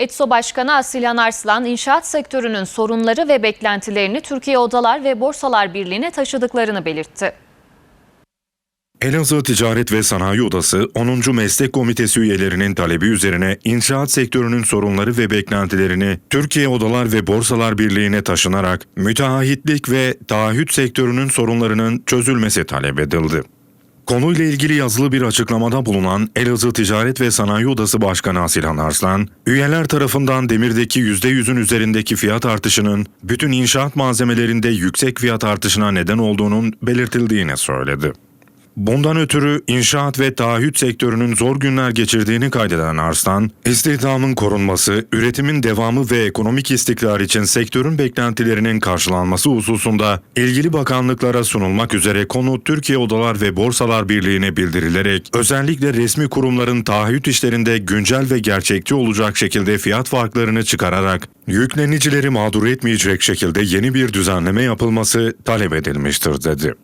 ETSO Başkanı Asilhan Arslan, inşaat sektörünün sorunları ve beklentilerini Türkiye Odalar ve Borsalar Birliği'ne taşıdıklarını belirtti. Elazığ Ticaret ve Sanayi Odası 10. Meslek Komitesi üyelerinin talebi üzerine inşaat sektörünün sorunları ve beklentilerini Türkiye Odalar ve Borsalar Birliği'ne taşınarak müteahhitlik ve taahhüt sektörünün sorunlarının çözülmesi talep edildi. Konuyla ilgili yazılı bir açıklamada bulunan Elazığ Ticaret ve Sanayi Odası Başkanı Asilhan Arslan, üyeler tarafından demirdeki %100'ün üzerindeki fiyat artışının bütün inşaat malzemelerinde yüksek fiyat artışına neden olduğunun belirtildiğini söyledi. Bundan ötürü inşaat ve taahhüt sektörünün zor günler geçirdiğini kaydeden Arslan, istihdamın korunması, üretimin devamı ve ekonomik istikrar için sektörün beklentilerinin karşılanması hususunda ilgili bakanlıklara sunulmak üzere konu Türkiye Odalar ve Borsalar Birliği'ne bildirilerek özellikle resmi kurumların taahhüt işlerinde güncel ve gerçekçi olacak şekilde fiyat farklarını çıkararak yüklenicileri mağdur etmeyecek şekilde yeni bir düzenleme yapılması talep edilmiştir dedi.